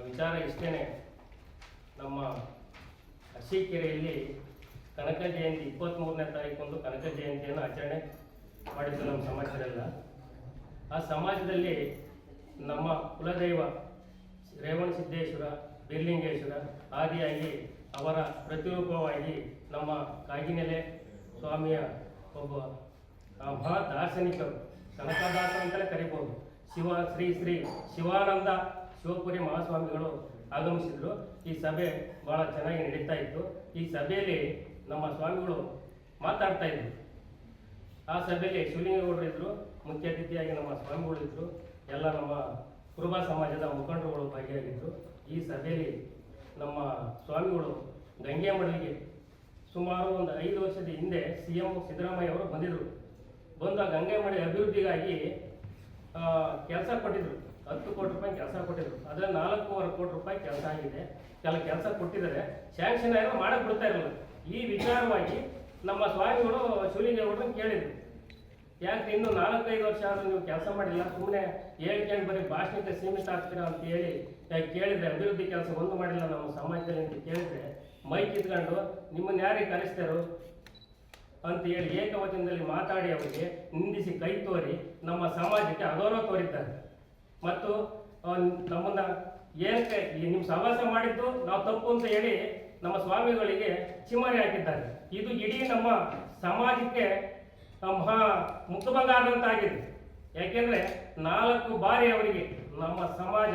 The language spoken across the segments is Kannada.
ವಿಚಾರ ಇಷ್ಟೇ ನಮ್ಮ ಅರಸೀಕೆರೆಯಲ್ಲಿ ಕನಕ ಜಯಂತಿ ಇಪ್ಪತ್ತ್ಮೂರನೇ ತಾರೀಕೊಂದು ಕನಕ ಜಯಂತಿಯನ್ನು ಆಚರಣೆ ಮಾಡಿದ್ದು ನಮ್ಮ ಸಮಾಜದಲ್ಲ ಆ ಸಮಾಜದಲ್ಲಿ ನಮ್ಮ ಕುಲದೈವ ರೇವಣ ಸಿದ್ದೇಶ್ವರ, ಬಿರ್ಲಿಂಗೇಶ್ವರ ಆದಿಯಾಗಿ ಅವರ ಪ್ರತಿರೂಪವಾಗಿ ನಮ್ಮ ಕಾಗಿನೆಲೆ ಸ್ವಾಮಿಯ ಒಬ್ಬ ಮಹಾ ದಾರ್ಶನಿಕರು ಕನಕದಾಸ ಅಂತಲೇ ಕರಿಬೋದು. ಶಿವ ಶ್ರೀ ಶ್ರೀ ಶಿವಾನಂದ ಶಿವಪುರಿ ಮಹಾಸ್ವಾಮಿಗಳು ಆಗಮಿಸಿದ್ರು. ಈ ಸಭೆ ಬಹಳ ಚೆನ್ನಾಗಿ ನಡೀತಾ ಇತ್ತು. ಈ ಸಭೆಯಲ್ಲಿ ನಮ್ಮ ಸ್ವಾಮಿಗಳು ಮಾತಾಡ್ತಾ ಇದ್ರು. ಆ ಸಭೆಯಲ್ಲಿ ಶಿವಲಿಂಗೇಗೌಡರು ಇದ್ರು, ಮುಖ್ಯ ಅತಿಥಿಯಾಗಿ ನಮ್ಮ ಸ್ವಾಮಿಗಳು ಇದ್ರು. ಎಲ್ಲ ನಮ್ಮ ಕುರುಬ ಸಮಾಜದ ಮುಖಂಡರುಗಳು ಭಾಗಿಯಾಗಿದ್ದರು ಈ ಸಭೆಯಲ್ಲಿ ನಮ್ಮ ಸ್ವಾಮಿಗಳು ಗಂಗೆ ಮಡಲಿಗೆ ಸುಮಾರು ಒಂದು ಐದು ವರ್ಷದ ಹಿಂದೆ ಸಿ ಎಂ ಸಿದ್ದರಾಮಯ್ಯ ಅವರು ಬಂದಿದ್ದರು ಬಂದು ಗಂಗೆ ಮಡಿ ಅಭಿವೃದ್ಧಿಗಾಗಿ ಕೆಲಸ ಕೊಟ್ಟಿದ್ರು. ಹತ್ತು ಕೋಟಿ ರೂಪಾಯಿ ಕೆಲಸ ಕೊಟ್ಟಿದ್ರು. ಅದ್ರ ನಾಲ್ಕೂವರೆ ಕೋಟಿ ರೂಪಾಯಿ ಕೆಲಸ ಆಗಿದೆ. ಕೆಲ ಕೆಲಸ ಕೊಟ್ಟಿದ್ದಾರೆ. ಶಾಂಕ್ಷನ್ ಆಗಿರೋ ಮಾಡಕ್ ಬಿಡ್ತಾ ಇರಲ್ಲ ಈ ವಿಚಾರವಾಗಿ ನಮ್ಮ ಸ್ವಾಮಿಗಳು ಶಿವಲಿಂಗೇಗೌಡರನ್ನ ಕೇಳಿದ್ರು. ಯಾಕೆ ಇನ್ನು ನಾಲ್ಕೈದು ವರ್ಷ ಆದ್ರೂ ನೀವು ಕೆಲಸ ಮಾಡಿಲ್ಲ? ಸುಮ್ಮನೆ ಹೇಳ್ಕೊಂಡು ಬರೀ ಭಾಷಣಕ್ಕೆ ಸೀಮಿತ ಆಗ್ತೀರಾ ಅಂತ ಹೇಳಿ ಕೇಳಿದರೆ, ಅಭಿವೃದ್ಧಿ ಕೆಲಸ ಒಂದು ಮಾಡಿಲ್ಲ ನಮ್ಮ ಸಮಾಜದಲ್ಲಿ ಅಂತ ಕೇಳಿದ್ರೆ, ಮೈಕ್ ಕಿತ್ಕೊಂಡು ನಿಮ್ಮನ್ನ ಯಾರಿಗೆ ಕರೆಸ್ತಾರೋ? ಅಂತ ಹೇಳಿ ಏಕವಚನದಲ್ಲಿ ಮಾತಾಡಿ ಅವರಿಗೆ, ನಿಂದಿಸಿ ಕೈ ತೋರಿ ನಮ್ಮ ಸಮಾಜಕ್ಕೆ ಅಗೌರವ ತೋರಿದ್ದಾರೆ. ಮತ್ತು ನಮ್ಮನ್ನ ಏನಕ್ಕೆ ನಿಮ್ಮ ಸಹವಾಸ ಮಾಡಿದ್ದು, ನಾವು ತಪ್ಪು ಅಂತ ಹೇಳಿ ನಮ್ಮ ಸ್ವಾಮಿಗಳಿಗೆ ಚಿಮ್ಮರಿ ಹಾಕಿದ್ದಾರೆ. ಇದು ಇಡೀ ನಮ್ಮ ಸಮಾಜಕ್ಕೆ ಮಹಾ ಮುಖಭಂಗ ಆದಂತಾಗಿದೆ ಯಾಕೆಂದ್ರೆ ನಾಲ್ಕು ಬಾರಿ ಅವರಿಗೆ ನಮ್ಮ ಸಮಾಜ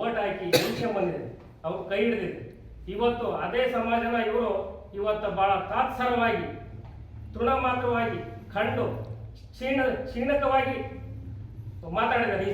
ಓಟ್ ಹಾಕಿ ಹಿಂಸೆ ಬಂದಿದೆ, ಅವ್ರು ಕೈ ಹಿಡಿದಿದೆ. ಇವತ್ತು ಅದೇ ಸಮಾಜನ ಇವರು ಇವತ್ತು ಬಹಳ ತಾತ್ಸರವಾಗಿ ತೃಣಮಾತ್ರವಾಗಿ ಕಂಡು ಕ್ಷೀಣ, ಕ್ಷೀಣಕವಾಗಿ ಮಾತಾಡಿದ್ದಾರೆ.